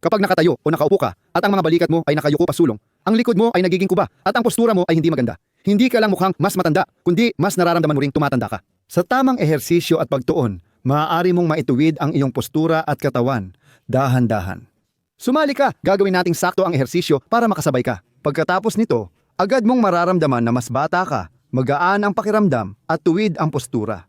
Kapag nakatayo o nakaupo ka at ang mga balikat mo ay nakayuko pa sulong, ang likod mo ay nagiging kuba at ang postura mo ay hindi maganda. Hindi ka lang mukhang mas matanda, kundi mas nararamdaman mo ring tumatanda ka. Sa tamang ehersisyo at pagtuon, maaari mong maituwid ang iyong postura at katawan, dahan-dahan. Sumali ka, gagawin nating sakto ang ehersisyo para makasabay ka. Pagkatapos nito, agad mong mararamdaman na mas bata ka, magaan ang pakiramdam at tuwid ang postura.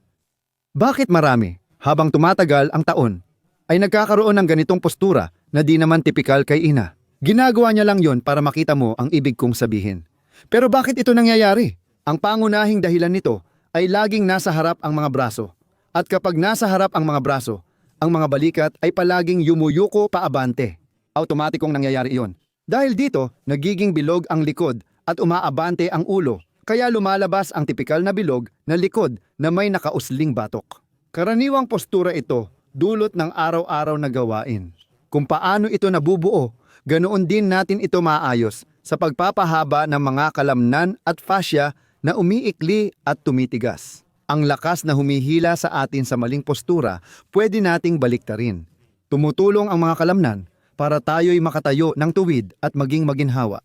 Bakit marami, habang tumatagal ang taon, ay nagkakaroon ng ganitong postura na di naman tipikal kay ina? Ginagawa niya lang yon para makita mo ang ibig kong sabihin. Pero bakit ito nangyayari? Ang pangunahing dahilan nito ay laging nasa harap ang mga braso. At kapag nasa harap ang mga braso, ang mga balikat ay palaging yumuyuko paabante. Automatikong nangyayari iyon. Dahil dito, nagiging bilog ang likod at umaabante ang ulo, kaya lumalabas ang tipikal na bilog na likod na may nakausling batok. Karaniwang postura ito dulot ng araw-araw na gawain. Kung paano ito nabubuo, ganoon din natin ito maayos sa pagpapahaba ng mga kalamnan at fascia na umiikli at tumitigas. Ang lakas na humihila sa atin sa maling postura pwede nating baliktarin. Tumutulong ang mga kalamnan para tayo'y makatayo ng tuwid at maging maginhawa.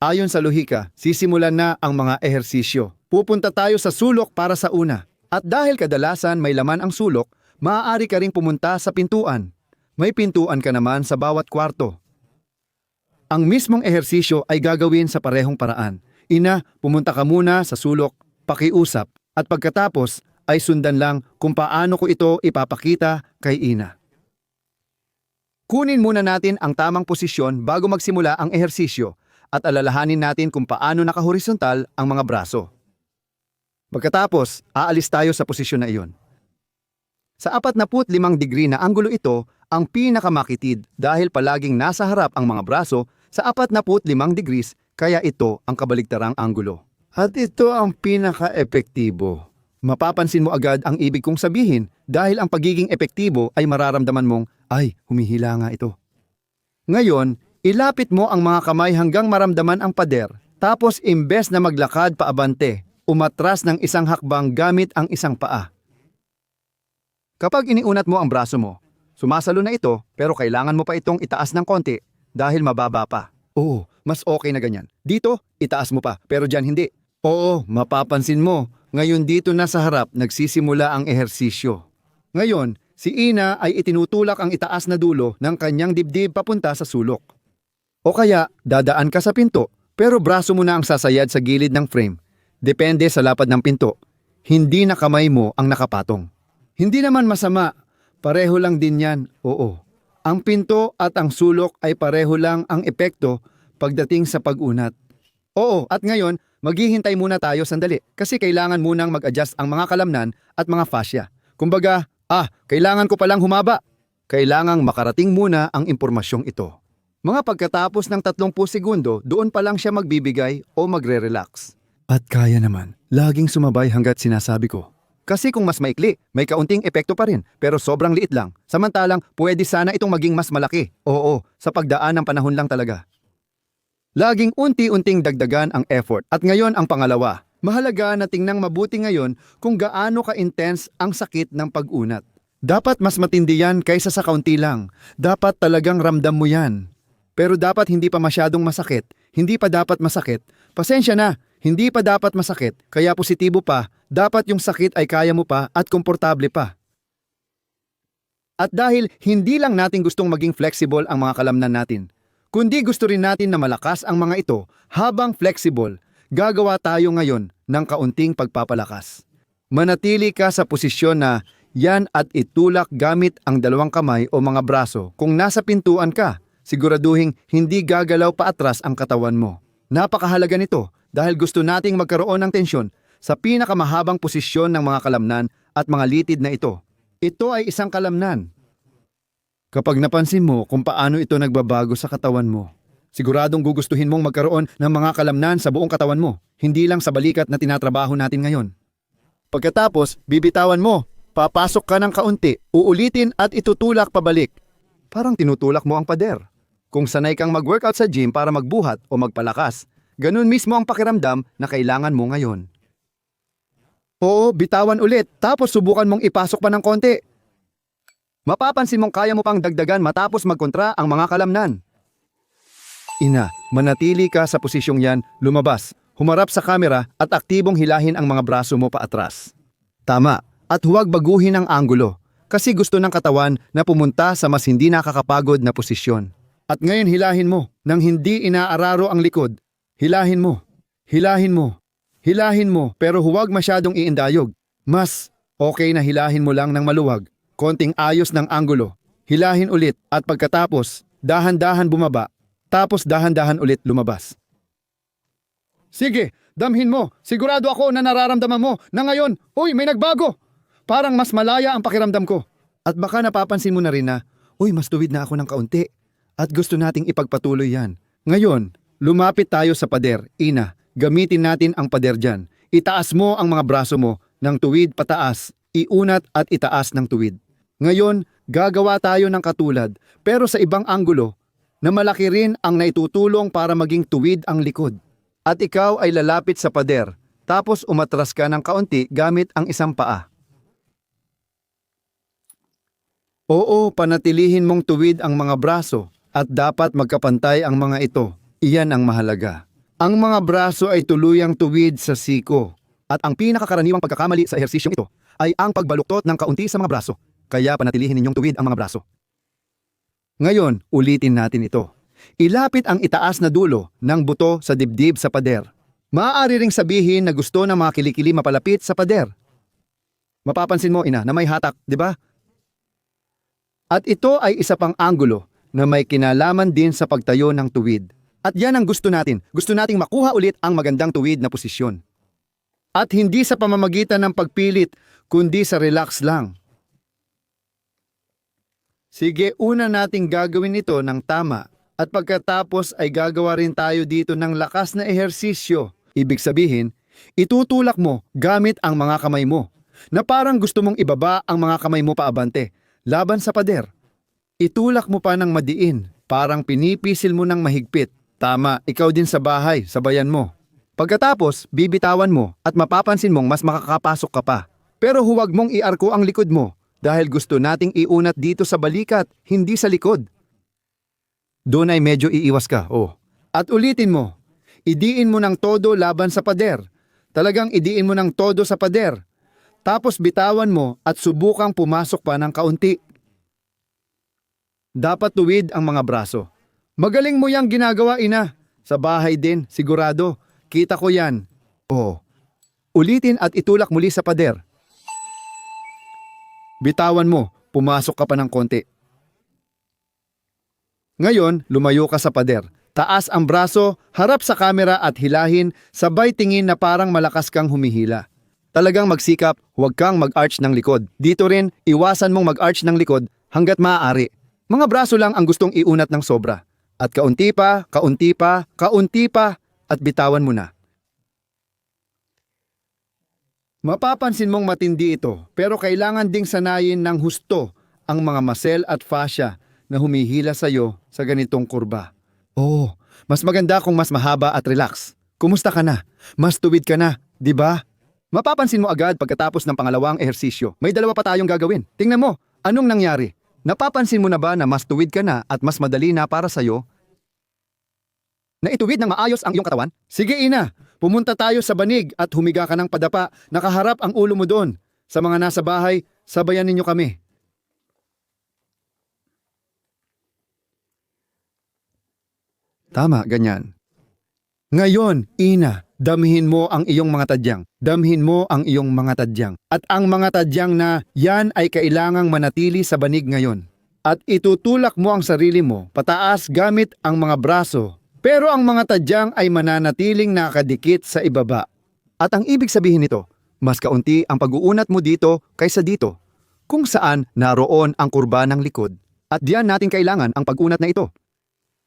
Ayon sa lohika, sisimulan na ang mga ehersisyo. Pupunta tayo sa sulok para sa una. At dahil kadalasan may laman ang sulok, maaari ka ring pumunta sa pintuan. May pintuan ka naman sa bawat kwarto. Ang mismong ehersisyo ay gagawin sa parehong paraan. Ina, pumunta ka muna sa sulok, pakiusap, at pagkatapos ay sundan lang kung paano ko ito ipapakita kay ina. Kunin muna natin ang tamang posisyon bago magsimula ang ehersisyo at alalahanin natin kung paano nakahorizontal ang mga braso. Pagkatapos, aalis tayo sa posisyon na iyon. Sa 45 degree na anggulo ito ang pinakamakitid dahil palaging nasa harap ang mga braso sa 45 degrees kaya ito ang kabaligtarang anggulo. At ito ang pinaka-epektibo. Mapapansin mo agad ang ibig kong sabihin dahil ang pagiging epektibo ay mararamdaman mong, ay, humihila nga ito. Ngayon, ilapit mo ang mga kamay hanggang maramdaman ang pader, tapos imbes na maglakad paabante, umatras ng isang hakbang gamit ang isang paa. Kapag iniunat mo ang braso mo, sumasalo na ito pero kailangan mo pa itong itaas ng konti dahil mababa pa. Oo, mas okay na ganyan. Dito, itaas mo pa pero dyan hindi. Oo, mapapansin mo, ngayon dito na sa harap nagsisimula ang ehersisyo. Ngayon, si Ina ay itinutulak ang itaas na dulo ng kanyang dibdib papunta sa sulok. O kaya, dadaan ka sa pinto, pero braso mo na ang sasayad sa gilid ng frame. Depende sa lapad ng pinto. Hindi na kamay mo ang nakapatong. Hindi naman masama, pareho lang din yan, oo. Ang pinto at ang sulok ay pareho lang ang epekto pagdating sa pag-unat. Oo, at ngayon, maghihintay muna tayo sandali kasi kailangan munang mag-adjust ang mga kalamnan at mga fascia. Kumbaga, ah, kailangan ko palang humaba. Kailangang makarating muna ang impormasyong ito. Mga pagkatapos ng 30 segundo, doon pa lang siya magbibigay o magre-relax. At kaya naman, laging sumabay hanggat sinasabi ko. Kasi kung mas maikli, may kaunting epekto pa rin, pero sobrang liit lang. Samantalang, pwede sana itong maging mas malaki. Oo, sa pagdaan ng panahon lang talaga. Laging unti-unting dagdagan ang effort. At ngayon ang pangalawa, mahalaga na tingnang mabuti ngayon kung gaano ka-intense ang sakit ng pag-unat. Dapat mas matindi yan kaysa sa kaunti lang. Dapat talagang ramdam mo yan. Pero dapat hindi pa masyadong masakit, hindi pa dapat masakit. Pasensya na, hindi pa dapat masakit, kaya positibo pa, dapat yung sakit ay kaya mo pa at komportable pa. At dahil hindi lang natin gustong maging flexible ang mga kalamnan natin, kundi gusto rin natin na malakas ang mga ito habang flexible, gagawa tayo ngayon ng kaunting pagpapalakas. Manatili ka sa posisyon na yan at itulak gamit ang dalawang kamay o mga braso kung nasa pintuan ka. Siguraduhin hindi gagalaw pa atras ang katawan mo. Napakahalaga nito dahil gusto nating magkaroon ng tensyon sa pinakamahabang posisyon ng mga kalamnan at mga litid na ito. Ito ay isang kalamnan. Kapag napansin mo kung paano ito nagbabago sa katawan mo, siguradong gugustuhin mong magkaroon ng mga kalamnan sa buong katawan mo, hindi lang sa balikat na tinatrabaho natin ngayon. Pagkatapos, bibitawan mo, papasok ka ng kaunti, uulitin at itutulak pabalik. Parang tinutulak mo ang pader. Kung sanay kang mag-workout sa gym para magbuhat o magpalakas, ganun mismo ang pakiramdam na kailangan mo ngayon. Oo, bitawan ulit tapos subukan mong ipasok pa ng konti. Mapapansin mong kaya mo pang dagdagan matapos magkontra ang mga kalamnan. Ina, manatili ka sa posisyong yan, lumabas, humarap sa kamera at aktibong hilahin ang mga braso mo paatras. Tama, at huwag baguhin ang anggulo kasi gusto ng katawan na pumunta sa mas hindi nakakapagod na posisyon. At ngayon hilahin mo nang hindi inaararo ang likod. Hilahin mo, hilahin mo, hilahin mo pero huwag masyadong iindayog. Mas okay na hilahin mo lang ng maluwag, konting ayos ng anggulo. Hilahin ulit at pagkatapos, dahan-dahan bumaba, tapos dahan-dahan ulit lumabas. Sige, damhin mo. Sigurado ako na nararamdaman mo na ngayon, uy, may nagbago. Parang mas malaya ang pakiramdam ko. At baka napapansin mo na rin na, uy, mas tuwid na ako ng kaunti. At gusto nating ipagpatuloy yan. Ngayon, lumapit tayo sa pader. Ina, gamitin natin ang pader dyan. Itaas mo ang mga braso mo ng tuwid pataas, iunat at itaas ng tuwid. Ngayon, gagawa tayo ng katulad pero sa ibang anggulo na malaki rin ang naitutulong para maging tuwid ang likod. At ikaw ay lalapit sa pader, tapos umatras ka ng kaunti gamit ang isang paa. Oo, panatilihin mong tuwid ang mga braso at dapat magkapantay ang mga ito. Iyan ang mahalaga. Ang mga braso ay tuluyang tuwid sa siko. At ang pinakakaraniwang pagkakamali sa ehersisyong ito ay ang pagbaluktot ng kaunti sa mga braso. Kaya panatilihin ninyong tuwid ang mga braso. Ngayon, ulitin natin ito. Ilapit ang itaas na dulo ng buto sa dibdib sa pader. Maaari ring sabihin na gusto ng mga kilikili mapalapit sa pader. Mapapansin mo, ina, na may hatak, di ba? At ito ay isa pang anggulo na may kinalaman din sa pagtayo ng tuwid. At yan ang gusto natin. Gusto nating makuha ulit ang magandang tuwid na posisyon. At hindi sa pamamagitan ng pagpilit, kundi sa relax lang. Sige, una nating gagawin ito ng tama at pagkatapos ay gagawa rin tayo dito ng lakas na ehersisyo. Ibig sabihin, itutulak mo gamit ang mga kamay mo na parang gusto mong ibaba ang mga kamay mo paabante laban sa pader. Itulak mo pa ng madiin, parang pinipisil mo ng mahigpit. Tama, ikaw din sa bahay, sabayan mo. Pagkatapos, bibitawan mo at mapapansin mong mas makakapasok ka pa. Pero huwag mong iarko ang likod mo dahil gusto nating iunat dito sa balikat, hindi sa likod. Doon ay medyo iiwas ka, oh. At ulitin mo, idiin mo ng todo laban sa pader. Talagang idiin mo ng todo sa pader. Tapos bitawan mo at subukang pumasok pa ng kaunti. Dapat tuwid ang mga braso. Magaling mo yang ginagawa, ina. Sa bahay din, sigurado. Kita ko yan. Oh. Ulitin at itulak muli sa pader. Bitawan mo, pumasok ka pa ng konti. Ngayon, lumayo ka sa pader. Taas ang braso, harap sa kamera at hilahin, sabay tingin na parang malakas kang humihila. Talagang magsikap, huwag kang mag-arch ng likod. Dito rin, iwasan mong mag-arch ng likod hanggat maaari. Mga braso lang ang gustong iunat ng sobra. At kaunti pa, kaunti pa, kaunti pa, at bitawan mo na. Mapapansin mong matindi ito, pero kailangan ding sanayin ng husto ang mga muscle at fascia na humihila sa iyo sa ganitong kurba. Oh, mas maganda kung mas mahaba at relax. Kumusta ka na? Mas tuwid ka na, di ba? Mapapansin mo agad pagkatapos ng pangalawang ehersisyo. May dalawa pa tayong gagawin. Tingnan mo, anong nangyari? Napapansin mo na ba na mas tuwid ka na at mas madali na para sa'yo? Na ituwid ng maayos ang iyong katawan? Sige ina, pumunta tayo sa banig at humiga ka ng padapa. Nakaharap ang ulo mo doon. Sa mga nasa bahay, sabayan ninyo kami. Tama, ganyan. Ngayon, ina, damhin mo ang iyong mga tadyang. Damhin mo ang iyong mga tadyang. At ang mga tadyang na yan ay kailangang manatili sa banig ngayon. At itutulak mo ang sarili mo pataas gamit ang mga braso. Pero ang mga tadyang ay mananatiling nakadikit sa ibaba. At ang ibig sabihin nito, mas kaunti ang pag-uunat mo dito kaysa dito. Kung saan naroon ang kurba ng likod. At diyan natin kailangan ang pag-unat na ito.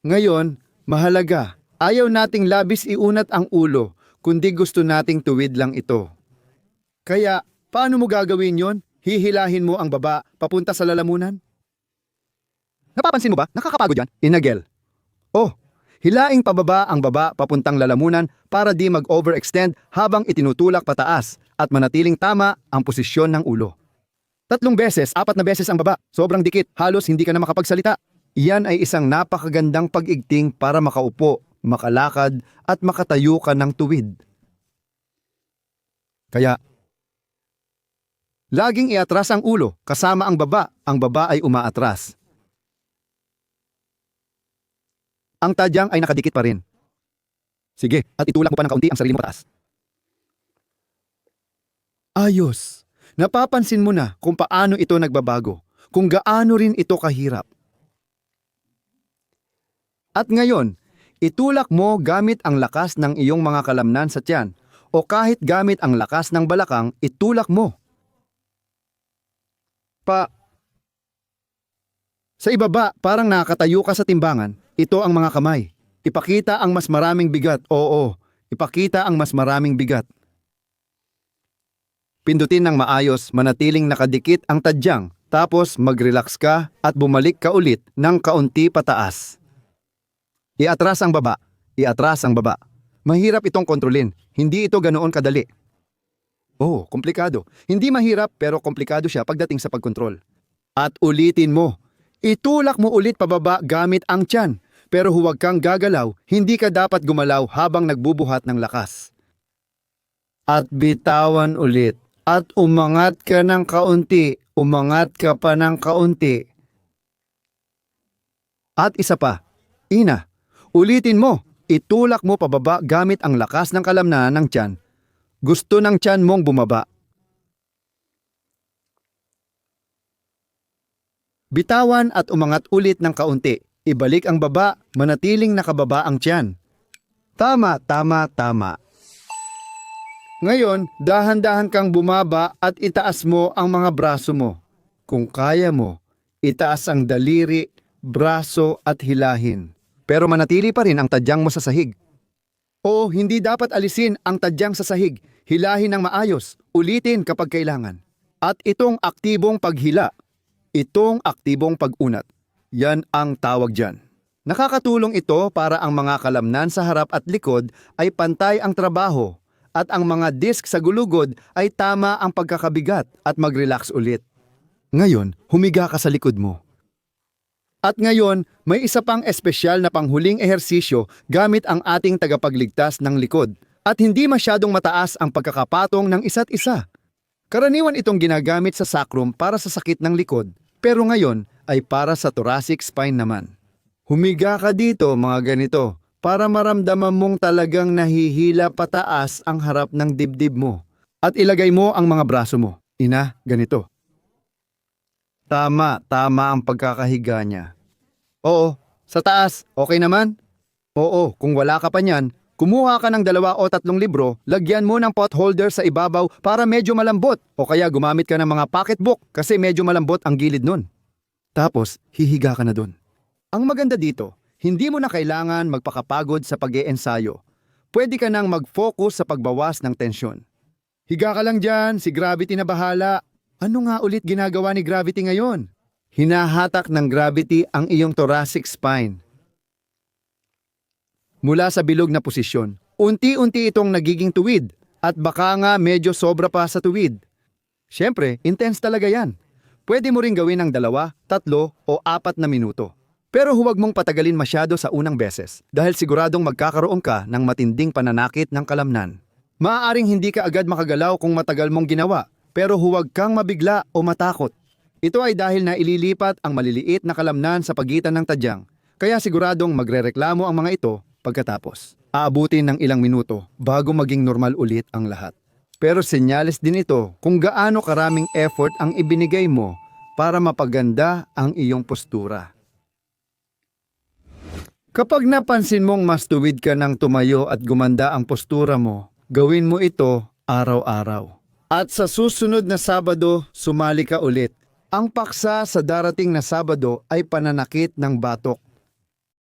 Ngayon, mahalaga, ayaw nating labis iunat ang ulo, kundi gusto nating tuwid lang ito. Kaya, paano mo gagawin yon? Hihilahin mo ang baba papunta sa lalamunan? Napapansin mo ba? Nakakapagod yan. Inagel. Oh, hilaing pababa ang baba papuntang lalamunan para di mag-overextend habang itinutulak pataas at manatiling tama ang posisyon ng ulo. Tatlong beses, apat na beses ang baba. Sobrang dikit, halos hindi ka na makapagsalita. Iyan ay isang napakagandang pag-igting para makaupo, makalakad at makatayo ka ng tuwid. Kaya, laging iatras ang ulo kasama ang baba, ang baba ay umaatras. Ang tadyang ay nakadikit pa rin. Sige, at itulak mo pa ng kaunti ang sarili mo pataas. Ayos. Napapansin mo na kung paano ito nagbabago, kung gaano rin ito kahirap. At ngayon, itulak mo gamit ang lakas ng iyong mga kalamnan sa tiyan o kahit gamit ang lakas ng balakang, itulak mo. Pa... Sa ibaba, parang nakatayo ka sa timbangan, ito ang mga kamay. Ipakita ang mas maraming bigat, oo, ipakita ang mas maraming bigat. Pindutin ng maayos, manatiling nakadikit ang tadyang, tapos mag-relax ka at bumalik ka ulit ng kaunti pataas. Iatras ang baba, iatras ang baba. Mahirap itong kontrolin, hindi ito ganoon kadali. Oh, komplikado. Hindi mahirap pero komplikado siya pagdating sa pagkontrol. At ulitin mo. Itulak mo ulit pababa gamit ang tiyan. Pero huwag kang gagalaw, hindi ka dapat gumalaw habang nagbubuhat ng lakas. At bitawan ulit. At umangat ka ng kaunti, umangat ka pa ng kaunti. At isa pa, Ina, ulitin mo, itulak mo pababa gamit ang lakas ng kalamnan ng tiyan. Gusto ng tiyan mong bumaba. Bitawan at umangat ulit ng kaunti. Ibalik ang baba, manatiling nakababa ang tiyan. Tama, tama, tama. Ngayon, dahan-dahan kang bumaba at itaas mo ang mga braso mo. Kung kaya mo, itaas ang daliri, braso at hilahin. Pero manatili pa rin ang tadyang mo sa sahig. Oo, hindi dapat alisin ang tadyang sa sahig. Hilahin ng maayos. Ulitin kapag kailangan. At itong aktibong paghila. Itong aktibong pag-unat. Yan ang tawag dyan. Nakakatulong ito para ang mga kalamnan sa harap at likod ay pantay ang trabaho at ang mga disk sa gulugod ay tama ang pagkakabigat at mag-relax ulit. Ngayon, humiga ka sa likod mo. At ngayon, may isa pang espesyal na panghuling ehersisyo gamit ang ating tagapagligtas ng likod at hindi masyadong mataas ang pagkakapatong ng isa't isa. Karaniwan itong ginagamit sa sacrum para sa sakit ng likod, pero ngayon ay para sa thoracic spine naman. Humiga ka dito mga ganito para maramdaman mong talagang nahihila pataas ang harap ng dibdib mo. At ilagay mo ang mga braso mo. Ina, ganito. Tama, tama ang pagkakahiga niya. Oo, sa taas, okay naman? Oo, kung wala ka pa niyan, kumuha ka ng dalawa o tatlong libro, lagyan mo ng pot holder sa ibabaw para medyo malambot o kaya gumamit ka ng mga pocketbook kasi medyo malambot ang gilid nun. Tapos, hihiga ka na dun. Ang maganda dito, hindi mo na kailangan magpakapagod sa pag ensayo Pwede ka nang mag-focus sa pagbawas ng tensyon. Higa ka lang dyan, si Gravity na bahala. Ano nga ulit ginagawa ni Gravity ngayon? Hinahatak ng Gravity ang iyong thoracic spine. Mula sa bilog na posisyon, unti-unti itong nagiging tuwid at baka nga medyo sobra pa sa tuwid. Siyempre, intense talaga yan. Pwede mo ring gawin ng dalawa, tatlo o apat na minuto. Pero huwag mong patagalin masyado sa unang beses dahil siguradong magkakaroon ka ng matinding pananakit ng kalamnan. Maaaring hindi ka agad makagalaw kung matagal mong ginawa, pero huwag kang mabigla o matakot. Ito ay dahil na ililipat ang maliliit na kalamnan sa pagitan ng tadyang, kaya siguradong magrereklamo ang mga ito pagkatapos. Aabutin ng ilang minuto bago maging normal ulit ang lahat. Pero senyales din ito kung gaano karaming effort ang ibinigay mo para mapaganda ang iyong postura. Kapag napansin mong mas tuwid ka ng tumayo at gumanda ang postura mo, gawin mo ito araw-araw. At sa susunod na Sabado, sumali ka ulit. Ang paksa sa darating na Sabado ay pananakit ng batok.